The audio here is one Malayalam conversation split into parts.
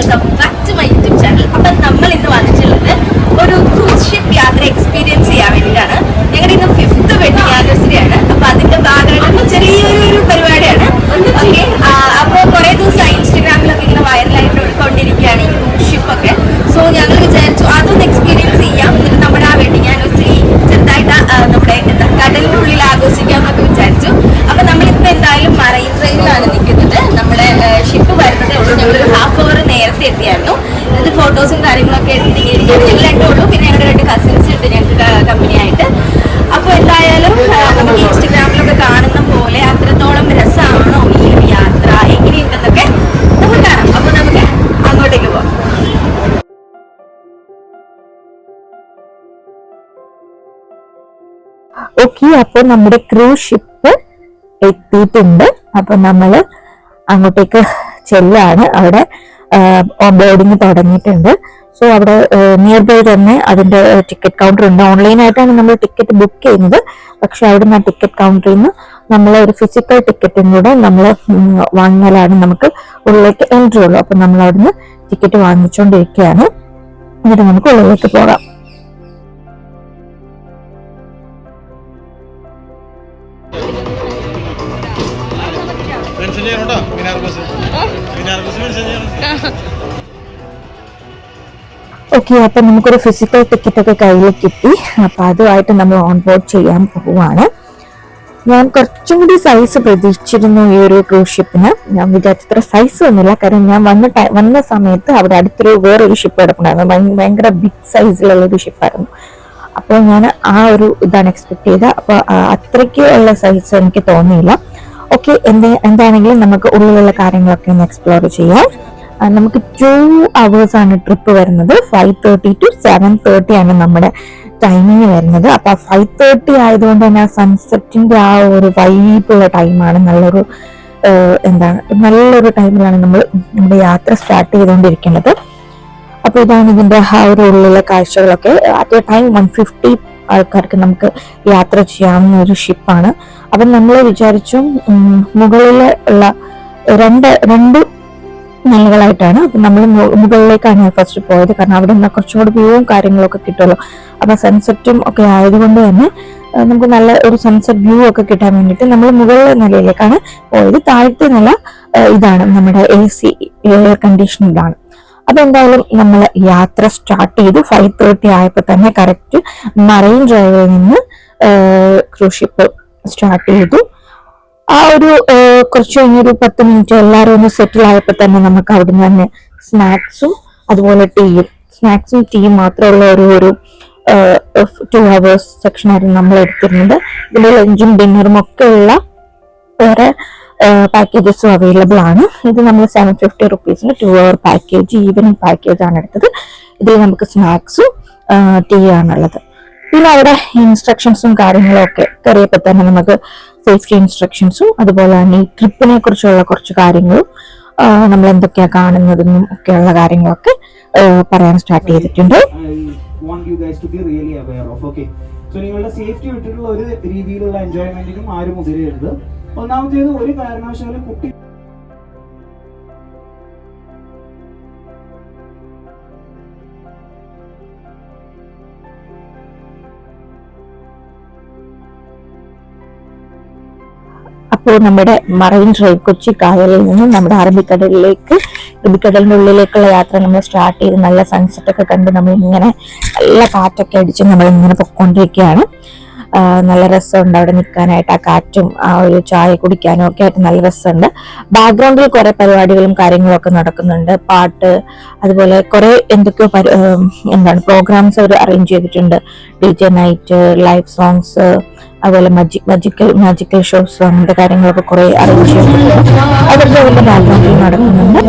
വെൽക്കം ബാക്ക് ടു ഓക്കെ അപ്പോൾ നമ്മുടെ ക്രൂസ് ഷിപ്പ് എത്തിയിട്ടുണ്ട്. അപ്പൊ നമ്മൾ അങ്ങോട്ടേക്ക് ചെല്ലാണ്. അവിടെ ബോർഡിങ് തുടങ്ങിയിട്ടുണ്ട്. സോ അവിടെ നിയർ ബൈ തന്നെ അതിന്റെ ടിക്കറ്റ് കൗണ്ടർ ഉണ്ട്. ഓൺലൈനായിട്ടാണ് നമ്മൾ ടിക്കറ്റ് ബുക്ക് ചെയ്യുന്നത്. പക്ഷെ അവിടെ നിന്ന് ടിക്കറ്റ് കൗണ്ടറിൽ നിന്ന് നമ്മൾ ഒരു ഫിസിക്കൽ ടിക്കറ്റും കൂടെ നമ്മൾ വാങ്ങിയാലാണ് നമുക്ക് ഉള്ളിലേക്ക് എൻട്രി ഉള്ളൂ. അപ്പൊ നമ്മൾ അവിടുന്ന് ടിക്കറ്റ് വാങ്ങിച്ചുകൊണ്ടിരിക്കുകയാണ് എന്നിട്ട് നമുക്ക് ഉള്ളിലേക്ക് പോകാം. ഓക്കെ അപ്പം നമുക്കൊരു ഫിസിക്കൽ ടിക്കറ്റ് ഒക്കെ കയ്യിൽ കിട്ടി. അപ്പം അതുമായിട്ട് നമ്മൾ ഓൺ ബോർഡ് ചെയ്യാൻ പോവുകയാണ്. ഞാൻ കുറച്ചും കൂടി സൈസ് പ്രതീക്ഷിച്ചിരുന്നു ഈ ഒരു ക്രൂസ് ഷിപ്പിന് ഞാൻ വിചാരിച്ചത്ര സൈസ് ഒന്നുമില്ല. കാരണം ഞാൻ വന്ന വന്ന സമയത്ത് അവിടെ അടുത്തൊരു വേറൊരു ഷിപ്പ് കിടപ്പുണ്ടായിരുന്നു. ഭയ- ഭയങ്കര ബിഗ് സൈസിലുള്ള ഒരു ഷിപ്പായിരുന്നു അപ്പോൾ ഞാൻ ആ ഒരു ഇതാണ് എക്സ്പെക്ട് ചെയ്തത്. അപ്പോൾ അത്രയ്ക്ക് ഉള്ള സൈസ് എനിക്ക് തോന്നിയില്ല. ഓക്കെ എന്ത് എന്താണെങ്കിലും നമുക്ക് ഉള്ളിലുള്ള കാര്യങ്ങളൊക്കെ ഒന്ന് എക്സ്പ്ലോർ ചെയ്യാം. നമുക്ക് ടു അവേഴ്സ് ആണ് ട്രിപ്പ് വരുന്നത്. Five thirty two seven thirty ആണ് നമ്മുടെ ടൈമിങ് വരുന്നത്. അപ്പൊ ഫൈവ് തേർട്ടി ആയതുകൊണ്ട് തന്നെ സൺസെറ്റിന്റെ ആ ഒരു വൈബുള്ള ടൈമാണ് നല്ലൊരു എന്താ എന്താണ് നല്ലൊരു ടൈമിലാണ് നമ്മൾ നമ്മുടെ യാത്ര സ്റ്റാർട്ട് ചെയ്തുകൊണ്ടിരിക്കുന്നത് അപ്പൊ ഇതാണ് ഇതിന്റെ ആ ഒരു ഉള്ളിലെ കാഴ്ചകളൊക്കെ. At a time one fifty ആൾക്കാർക്ക് നമുക്ക് യാത്ര ചെയ്യാവുന്ന ഒരു ഷിപ്പാണ് അപ്പൊ നമ്മൾ വിചാരിച്ചു മുകളിൽ ഉള്ള രണ്ട് രണ്ട് നിലകളായിട്ടാണ് അപ്പം നമ്മൾ മുകളിലേക്കാണ് ഫസ്റ്റ് പോയത്. കാരണം അവിടെ നിന്ന് കുറച്ചുകൂടി വ്യൂവും കാര്യങ്ങളൊക്കെ കിട്ടുമല്ലോ. അപ്പം സൺസെറ്റും ഒക്കെ ആയതുകൊണ്ട് തന്നെ നമുക്ക് നല്ല ഒരു സൺസെറ്റ് വ്യൂ ഒക്കെ കിട്ടാൻ വേണ്ടിയിട്ട് നമ്മൾ മുകളിലെ നിലയിലേക്കാണ് പോയത്. താഴത്തെ നില ഇതാണ് നമ്മുടെ എ സി എയർ കണ്ടീഷനിലാണ് അപ്പൊ എന്തായാലും നമ്മൾ യാത്ര സ്റ്റാർട്ട് ചെയ്തു. ഫൈവ് തേർട്ടി ആയപ്പോൾ തന്നെ കറക്റ്റ് മറൈൻ ഡ്രൈവിൽ നിന്ന് ക്രൂഷിപ്പ് സ്റ്റാർട്ട് ചെയ്തു. ആ ഒരു കുറച്ച് കഴിഞ്ഞൊരു പത്ത് മിനിറ്റ് എല്ലാവരും ഒന്ന് സെറ്റിൽ ആയപ്പോൾ തന്നെ നമുക്ക് അവിടുന്ന് തന്നെ സ്നാക്സും അതുപോലെ ടീയും സ്നാക്സും ടീയും മാത്രമുള്ള ഒരു ഒരു ടു അവേഴ്സ് സെക്ഷൻ ആയിരുന്നു നമ്മൾ എടുത്തിരുന്നത്. ഇതിൽ ലഞ്ചും ഡിന്നറും ഒക്കെ ഉള്ള വേറെ പാക്കേജസും അവൈലബിൾ ആണ്. ഇത് നമ്മൾ seven fifty റുപ്പീസിന് two hour package evening package ആണ് എടുത്തത്. ഇതിൽ നമുക്ക് സ്നാക്സും ടീ ആണുള്ളത് പിന്നെ അവിടെ ഇൻസ്ട്രക്ഷൻസും കാര്യങ്ങളും ഒക്കെ കയറിയപ്പോൾ തന്നെ നമുക്ക് സേഫ്റ്റി ഇൻസ്ട്രക്ഷൻസും അതുപോലെ തന്നെ ഈ ട്രിപ്പിനെ കുറിച്ചുള്ള കുറച്ച് കാര്യങ്ങളും നമ്മൾ എന്തൊക്കെയാ കാണുന്നതെന്നും ഒക്കെയുള്ള കാര്യങ്ങളൊക്കെ പറയാൻ സ്റ്റാർട്ട് ചെയ്തിട്ടുണ്ട്. സോ നിങ്ങളുടെ സേഫ്റ്റി വിട്ടിട്ടുള്ള ഒരു രീതിയിലുള്ള എൻജോയ്മെന്റിനും ആരും മുതിരരുത് ഒന്നാമത്തേത് ഒരു കാരണവശാലും കുട്ടി അപ്പോൾ നമ്മുടെ മറൈൻ ഡ്രൈവ് കൊച്ചി കായലിൽ നിന്നും നമ്മുടെ അറബിക്കടലിലേക്ക് അറബിക്കടലിന്റെ ഉള്ളിലേക്കുള്ള യാത്ര നമ്മൾ സ്റ്റാർട്ട് ചെയ്ത് നല്ല സൺസെറ്റ് ഒക്കെ കണ്ട് നമ്മൾ ഇങ്ങനെ നല്ല കാറ്റൊക്കെ അടിച്ച് നമ്മൾ ഇങ്ങനെ പൊക്കോണ്ടിരിക്കുകയാണ് നല്ല രസമുണ്ട് അവിടെ നിൽക്കാനായിട്ട്. ആ കാറ്റും ആ ഒരു ചായ കുടിക്കാനും ഒക്കെ ആയിട്ട് നല്ല രസമുണ്ട്. ബാക്ക്ഗ്രൗണ്ടിൽ കുറെ പരിപാടികളും കാര്യങ്ങളും ഒക്കെ നടക്കുന്നുണ്ട്. പാട്ട് അതുപോലെ കുറെ എന്തൊക്കെയോ എന്താണ് പ്രോഗ്രാംസ് അവർ അറേഞ്ച് ചെയ്തിട്ടുണ്ട്. D J night live songs അതുപോലെ മജിക് മജിക്കൽ മാജിക്കൽ ഷോസ് അങ്ങനത്തെ കാര്യങ്ങളൊക്കെ കുറെ അറേഞ്ച് ചെയ്തിട്ടുണ്ട് അവരുടെ അവരുടെ ബാക്ക്ഗ്രൗണ്ടിൽ നടക്കുന്നുണ്ട്.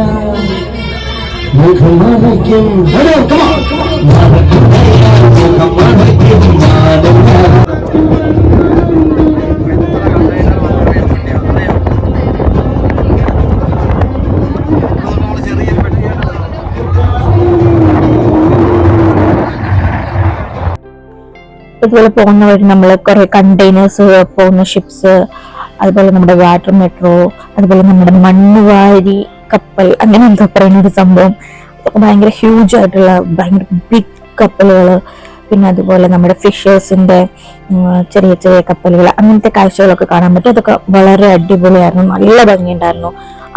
ഇതുപോലെ പോകുന്ന വഴി നമ്മൾ കുറെ കണ്ടെയ്നേഴ്സ് പോകുന്ന ഷിപ്സ് അതുപോലെ നമ്മുടെ വാട്ടർ മെട്രോ അതുപോലെ നമ്മുടെ മണ്ണുവാരി കപ്പൽ അങ്ങനെ എന്തോ പറയുന്ന ഒരു സംഭവം. ഭയങ്കര ഹ്യൂജ് ആയിട്ടുള്ള ഭയങ്കര ബിഗ് കപ്പലുകൾ പിന്നെ അതുപോലെ നമ്മുടെ ഫിഷേഴ്സിന്റെ ചെറിയ ചെറിയ കപ്പലുകൾ അങ്ങനത്തെ കാഴ്ചകളൊക്കെ കാണാൻ പറ്റും. അതൊക്കെ വളരെ അടിപൊളിയായിരുന്നു. നല്ല ഭംഗിയുണ്ടായിരുന്നു.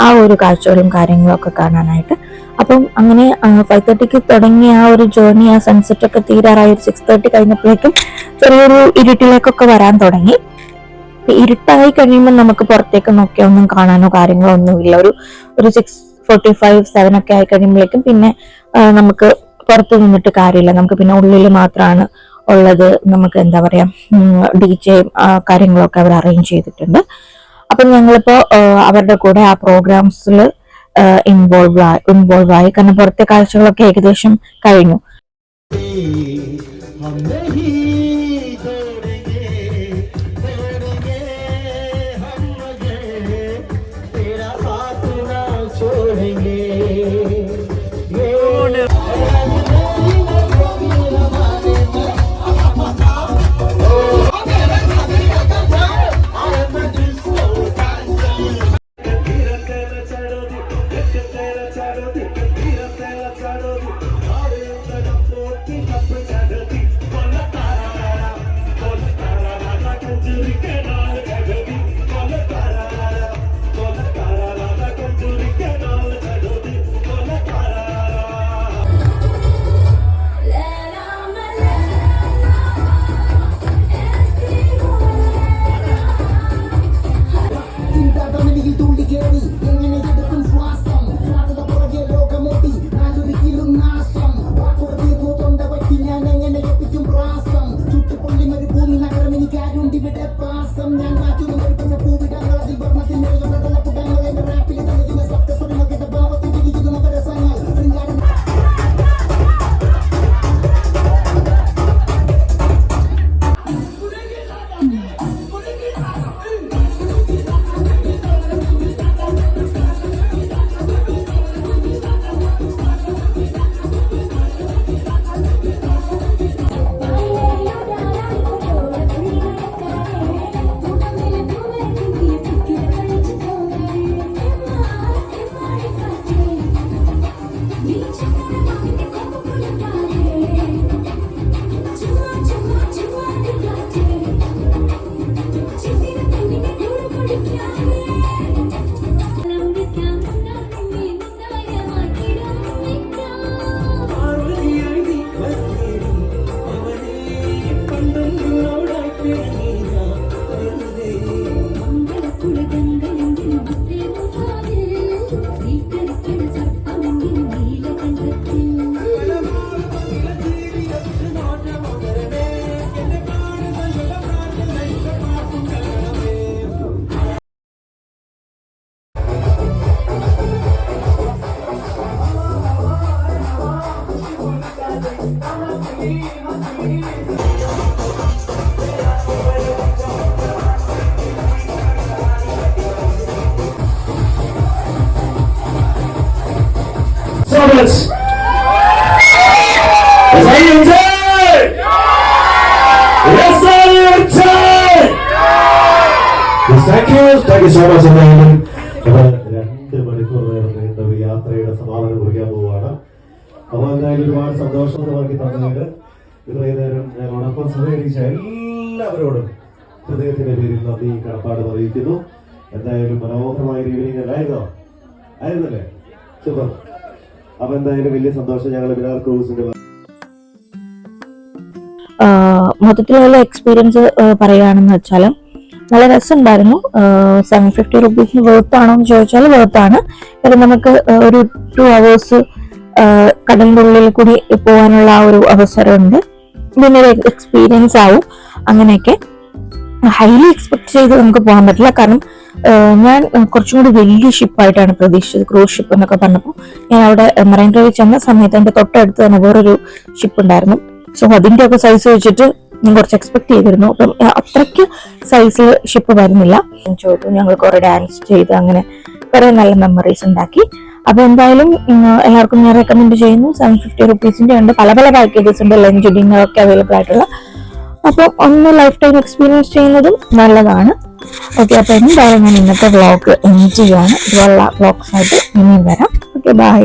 ആ ഒരു കാഴ്ചകളും കാര്യങ്ങളും ഒക്കെ കാണാനായിട്ട്. അപ്പം അങ്ങനെ ഫൈവ് തേർട്ടിക്ക് തുടങ്ങിയ ആ ഒരു ജേർണി ആ സൺസെറ്റ് ഒക്കെ തീരാറായി. ഒരു സിക്സ് തേർട്ടി കഴിഞ്ഞപ്പോഴേക്കും ചെറിയൊരു ഇരുട്ടിലേക്കൊക്കെ വരാൻ തുടങ്ങി. ഇരുട്ടായി കഴിയുമ്പോൾ നമുക്ക് പുറത്തേക്ക് നോക്കിയാൽ ഒന്നും കാണാനോ കാര്യങ്ങളോ ഒന്നുമില്ല. ഒരു ഒരു സിക്സ് ഫോർട്ടി ഫൈവ് സെവൻ ഒക്കെ ആയി കഴിയുമ്പോഴേക്കും പിന്നെ നമുക്ക് പുറത്ത് നിന്നിട്ട് കാര്യമില്ല. നമുക്ക് പിന്നെ ഉള്ളിൽ മാത്രമാണ് ഉള്ളത്. നമുക്ക് എന്താ പറയാ ഡി ജെ കാര്യങ്ങളൊക്കെ അവർ അറേഞ്ച് ചെയ്തിട്ടുണ്ട്. അപ്പം ഞങ്ങളിപ്പോ അവരുടെ കൂടെ ആ പ്രോഗ്രാംസിൽ ഇൻവോൾവ് ആയി ഇൻവോൾവ് ആയി. കാരണം പുറത്തെ കാഴ്ചകളൊക്കെ ഏകദേശം കഴിഞ്ഞു. Much. Yes, I enjoy. Yes, I enjoy. Yes, thank you. Thank you so much എന്തായാലും രണ്ട് മണിക്കൂർ നേരം നീണ്ട യാത്രയുടെ സമാപനം കുറിക്കാൻ പോവുകയാണ് അപ്പോൾ എന്തായാലും ഒരുപാട് സന്തോഷം നമുക്ക് തന്നതിന് ഇത്രയും നേരം ഞങ്ങളോടൊപ്പം സഹകരിച്ച എല്ലാവരോടും ഹൃദയത്തിന്റെ പേരിൽ നന്ദി കടപ്പാട് അറിയിക്കുന്നു എന്തായാലും മനോഹരമായ ഒരു ഈവനിങ് അല്ലായിരുന്നോ ആയിരുന്നല്ലേ സൂപ്പർ അപ്പൊ എന്തായാലും വലിയ സന്തോഷം ഞങ്ങൾ വിരാർ ക്രൂസിന്റെ മൊത്തത്തിലുള്ള എക്സ്പീരിയൻസ് പറയുകയാണെന്ന് വെച്ചാൽ നല്ല രസമുണ്ടായിരുന്നു. സെവൻ ഫിഫ്റ്റി റുപ്പീസിന് വേർത്ത് ആണോ എന്ന് ചോദിച്ചാൽ വേർത്താണ് കാരണം നമുക്ക് ഒരു ടു അവേഴ്സ് കടലിന്റെ ഉള്ളിൽ കൂടി പോകാനുള്ള ആ ഒരു അവസരമുണ്ട്. പിന്നെ എക്സ്പീരിയൻസ് ആവും അങ്ങനെയൊക്കെ. ഹൈലി എക്സ്പെക്ട് ചെയ്ത് നമുക്ക് പോകാൻ പറ്റില്ല. കാരണം ഞാൻ കുറച്ചും കൂടി വലിയ ഷിപ്പായിട്ടാണ് പ്രതീക്ഷിച്ചത്. ക്രൂസ് ഷിപ്പ് എന്നൊക്കെ പറഞ്ഞപ്പോൾ ഞാൻ അവിടെ മറൈൻ ഡ്രൈവിൽ ചെന്ന സമയത്ത് എന്റെ തൊട്ടടുത്ത് തന്നെ വേറൊരു ഷിപ്പ് ഉണ്ടായിരുന്നു. സോ അതിന്റെ ഒക്കെ സൈസ് വെച്ചിട്ട് ഞാൻ കുറച്ച് എക്സ്പെക്ട് ചെയ്തിരുന്നു. അപ്പം അത്രയ്ക്ക് സൈസിൽ ഷിപ്പ് വരുന്നില്ല. ചോദിച്ചു ഞങ്ങൾ കുറെ ഡാൻസ് ചെയ്ത് അങ്ങനെ കുറെ നല്ല മെമ്മറീസ് ഉണ്ടാക്കി. അപ്പൊ എന്തായാലും എല്ലാവർക്കും ഞാൻ റെക്കമെൻഡ് ചെയ്യുന്നു. സെവൻ ഫിഫ്റ്റി റുപ്പീസിന്റെ ഉണ്ട്. പല പല പാക്കേജസ് ഉണ്ട്. ലഞ്ച് ഡിന്നർ ഒക്കെ അവൈലബിൾ ആയിട്ടുള്ള അപ്പം ഒന്ന് ലൈഫ് ടൈം എക്സ്പീരിയൻസ് ചെയ്യുന്നതും നല്ലതാണ്. ഓക്കെ അപ്പൊ എന്തായാലും ഞാൻ ഇന്നത്തെ വ്ളോഗ് എൻജോയ് ചെയ്യാണ്. ഇതുപോലുള്ള വ്ളോഗ്സ് ആയിട്ട് ഇനിയും വരാം. Okay bye